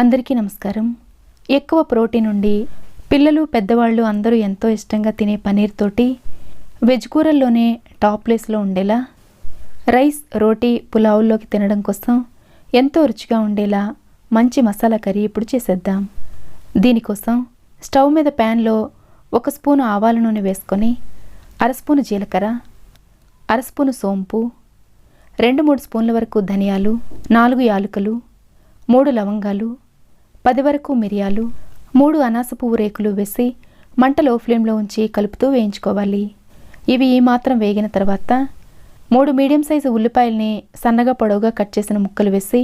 అందరికీ నమస్కారం. ఎక్కువ ప్రోటీన్ ఉండి పిల్లలు పెద్దవాళ్ళు అందరూ ఎంతో ఇష్టంగా తినే పనీర్ తోటి వెజ్ కూరల్లోనే టాప్ ప్లేస్లో ఉండేలా రైస్ రోటీ పులావుల్లోకి తినడం కోసం ఎంతో రుచిగా ఉండేలా మంచి మసాలా కర్రీ ఇప్పుడు చేసేద్దాం. దీనికోసం స్టవ్ మీద ప్యాన్లో ఒక స్పూను ఆవాల నూనె వేసుకొని అర స్పూను జీలకర్ర అర స్పూను సోంపు రెండు మూడు స్పూన్ల వరకు ధనియాలు నాలుగు యాలుకలు మూడు లవంగాలు పది వరకు మిరియాలు మూడు అనాస పువ్వు రేకులు వేసి మంటలో ఫ్లేమ్లో ఉంచి కలుపుతూ వేయించుకోవాలి. ఇవి ఈ మాత్రం వేగిన తర్వాత మూడు మీడియం సైజు ఉల్లిపాయల్ని సన్నగా పొడవుగా కట్ చేసిన ముక్కలు వేసి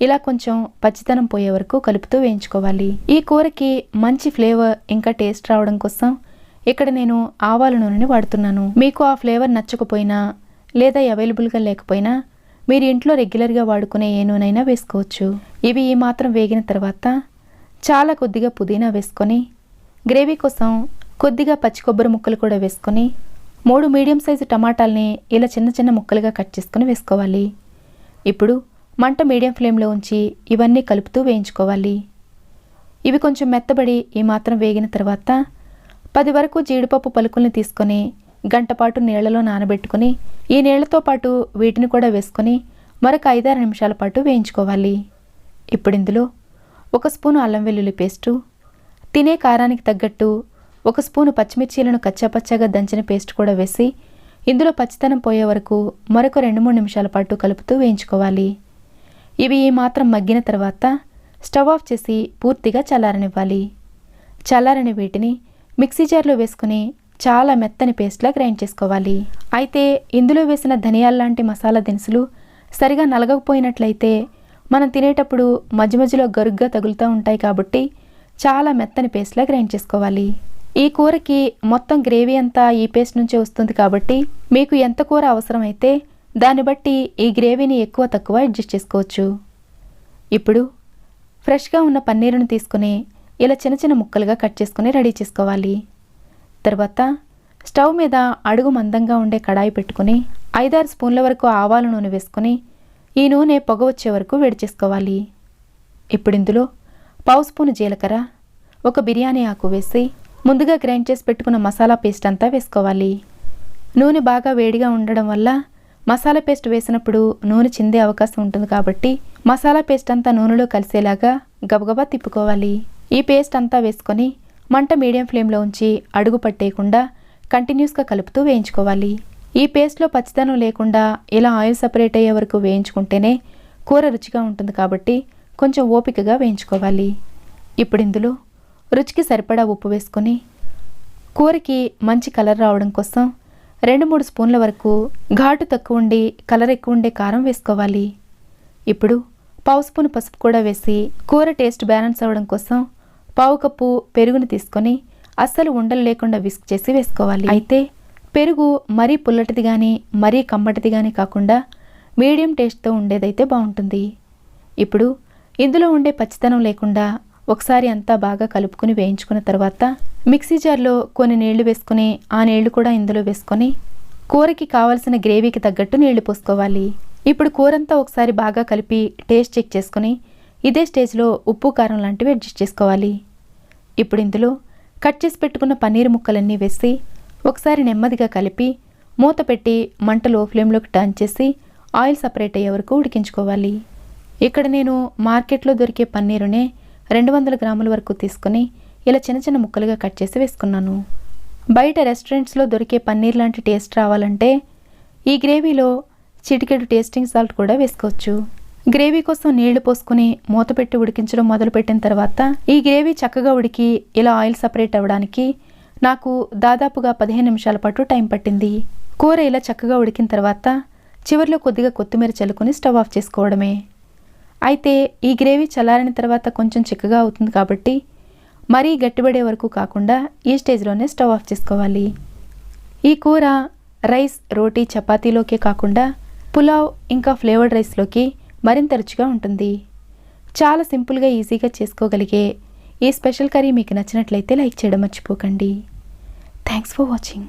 ఇలా కొంచెం పచ్చితనం పోయే వరకు కలుపుతూ వేయించుకోవాలి. ఈ కూరకి మంచి ఫ్లేవర్ ఇంకా టేస్ట్ రావడం కోసం ఇక్కడ నేను ఆవాల నూనెని వాడుతున్నాను. మీకు ఆ ఫ్లేవర్ నచ్చకపోయినా లేదా అవైలబుల్గా లేకపోయినా మీరు ఇంట్లో రెగ్యులర్గా వాడుకునే ఏ నూనెైనా వేసుకోవచ్చు. ఇవి ఈ మాత్రం వేగిన తర్వాత చాలా కొద్దిగా పుదీనా వేసుకొని గ్రేవీ కోసం కొద్దిగా పచ్చి కొబ్బరి ముక్కలు కూడా వేసుకొని మూడు మీడియం సైజు టమాటాల్ని ఇలా చిన్న చిన్న ముక్కలుగా కట్ చేసుకొని వేసుకోవాలి. ఇప్పుడు మంట మీడియం ఫ్లేమ్లో ఉంచి ఇవన్నీ కలుపుతూ వేయించుకోవాలి. ఇవి కొంచెం మెత్తబడి ఈ మాత్రం వేగిన తర్వాత పది వరకు జీడిపప్పు పలుకుల్ని తీసుకొని గంటపాటు నీళ్ళలో నానబెట్టుకుని ఈ నీళ్ళతో పాటు వీటిని కూడా వేసుకొని మరొక ఐదారు నిమిషాల పాటు వేయించుకోవాలి. ఇప్పుడు ఇందులో ఒక స్పూను అల్లం వెల్లుల్లి పేస్టు తినే కారానికి తగ్గట్టు ఒక స్పూను పచ్చిమిర్చీలను కచ్చాపచ్చాగా దంచిన పేస్ట్ కూడా వేసి ఇందులో పచ్చితనం పోయే వరకు మరొక రెండు మూడు నిమిషాల పాటు కలుపుతూ వేయించుకోవాలి. ఇవి మాత్రం మగ్గిన తర్వాత స్టవ్ ఆఫ్ చేసి పూర్తిగా చల్లారనివ్వాలి. చల్లారని వీటిని మిక్సీ జార్లో వేసుకుని చాలా మెత్తని పేస్ట్లా గ్రైండ్ చేసుకోవాలి. అయితే ఇందులో వేసిన ధనియాల లాంటి మసాలా దినుసులు సరిగా నలగకపోయినట్లయితే మనం తినేటప్పుడు మధ్య మధ్యలో గరుగ్గా తగులుతూ ఉంటాయి కాబట్టి చాలా మెత్తని పేస్ట్లా గ్రైండ్ చేసుకోవాలి. ఈ కూరకి మొత్తం గ్రేవీ అంతా ఈ పేస్ట్ నుంచే వస్తుంది కాబట్టి మీకు ఎంత కూర అవసరమైతే దాన్ని బట్టి ఈ గ్రేవీని ఎక్కువ తక్కువ అడ్జస్ట్ చేసుకోవచ్చు. ఇప్పుడు ఫ్రెష్గా ఉన్న పన్నీరును తీసుకుని ఇలా చిన్న చిన్న ముక్కలుగా కట్ చేసుకుని రెడీ చేసుకోవాలి. తర్వాత స్టవ్ మీద అడుగు మందంగా ఉండే కడాయి పెట్టుకుని ఐదారు స్పూన్ల వరకు ఆవాల నూనె వేసుకుని ఈ నూనె పొగ వచ్చే వరకు వేడి చేసుకోవాలి. ఇప్పుడు ఇందులో పావు స్పూను జీలకర్ర ఒక బిర్యానీ ఆకు వేసి ముందుగా గ్రైండ్ చేసి పెట్టుకున్న మసాలా పేస్ట్ అంతా వేసుకోవాలి. నూనె బాగా వేడిగా ఉండడం వల్ల మసాలా పేస్ట్ వేసినప్పుడు నూనె చిందే అవకాశం ఉంటుంది కాబట్టి మసాలా పేస్ట్ అంతా నూనెలో కలిసేలాగా గబగబా తిప్పుకోవాలి. ఈ పేస్ట్ అంతా వేసుకొని మంట మీడియం ఫ్లేమ్లో ఉంచి అడుగు పట్టేయకుండా కంటిన్యూస్గా కలుపుతూ వేయించుకోవాలి. ఈ పేస్ట్లో పచ్చిదనం లేకుండా ఇలా ఆయిల్ సపరేట్ అయ్యే వరకు వేయించుకుంటేనే కూర రుచిగా ఉంటుంది కాబట్టి కొంచెం ఓపికగా వేయించుకోవాలి. ఇప్పుడు ఇందులో రుచికి సరిపడా ఉప్పు వేసుకొని కూరకి మంచి కలర్ రావడం కోసం రెండు మూడు స్పూన్ల వరకు ఘాటు తక్కువ ఉండి కలర్ ఎక్కువ ఉండే కారం వేసుకోవాలి. ఇప్పుడు పావు స్పూన్ పసుపు కూడా వేసి కూర టేస్ట్ బ్యాలెన్స్ అవ్వడం కోసం పావు కప్పు పెరుగుని తీసుకొని అస్సలు ఉండలు లేకుండా విస్క్ చేసి వేసుకోవాలి. అయితే పెరుగు మరీ పుల్లటిది కానీ మరీ కమ్మటిది కానీ కాకుండా మీడియం టేస్ట్తో ఉండేదైతే బాగుంటుంది ఇప్పుడు ఇందులో ఉండే పచ్చితనం లేకుండా ఒకసారి అంతా బాగా కలుపుకుని వేయించుకున్న తర్వాత మిక్సీ జార్లో కొన్ని నీళ్ళు వేసుకుని ఆ నీళ్ళు కూడా ఇందులో వేసుకొని కూరకి కావలసిన గ్రేవీకి తగ్గట్టు నీళ్ళు పోసుకోవాలి. ఇప్పుడు కూరంతా ఒకసారి బాగా కలిపి టేస్ట్ చెక్ చేసుకుని ఇదే స్టేజ్లో ఉప్పు కారం లాంటివి అడ్జస్ట్ చేసుకోవాలి. ఇప్పుడు ఇందులో కట్ చేసి పెట్టుకున్న పన్నీర్ ముక్కలన్నీ వేసి ఒకసారి నెమ్మదిగా కలిపి మూత పెట్టి మంట లో ఫ్లేమ్లోకి టర్న్ చేసి ఆయిల్ సపరేట్ అయ్యే వరకు ఉడికించుకోవాలి. ఇక్కడ నేను మార్కెట్లో దొరికే పన్నీరునే రెండు వందల గ్రాముల వరకు తీసుకొని ఇలా చిన్న చిన్న ముక్కలుగా కట్ చేసి వేసుకున్నాను. బయట రెస్టారెంట్స్లో దొరికే పన్నీర్ లాంటి టేస్ట్ రావాలంటే ఈ గ్రేవీలో చిటికెడు టేస్టింగ్ సాల్ట్ కూడా వేసుకోవచ్చు. గ్రేవీ కోసం నీళ్ళు పోసుకుని మూత పెట్టి ఉడికించడం మొదలుపెట్టిన తర్వాత ఈ గ్రేవీ చక్కగా ఉడికి ఇలా ఆయిల్ సపరేట్ అవ్వడానికి నాకు దాదాపుగా పదిహేను నిమిషాల పాటు టైం పట్టింది. కూర ఇలా చక్కగా ఉడికిన తర్వాత చివరిలో కొద్దిగా కొత్తిమీర చల్లుకొని స్టవ్ ఆఫ్ చేసుకోవడమే. అయితే ఈ గ్రేవీ చల్లారిన తర్వాత కొంచెం చిక్కగా అవుతుంది కాబట్టి మరీ గట్టిపడే వరకు కాకుండా ఈ స్టేజ్లోనే స్టవ్ ఆఫ్ చేసుకోవాలి. ఈ కూర రైస్ రోటీ చపాతీలోకే కాకుండా పులావ్ ఇంకా ఫ్లేవర్డ్ రైస్లోకి మరింత రుచిగా ఉంటుంది. చాలా సింపుల్గా ఈజీగా చేసుకోగలిగే ఈ స్పెషల్ కర్రీ మీకు నచ్చినట్లయితే లైక్ చేయడం మర్చిపోకండి. Thanks for watching.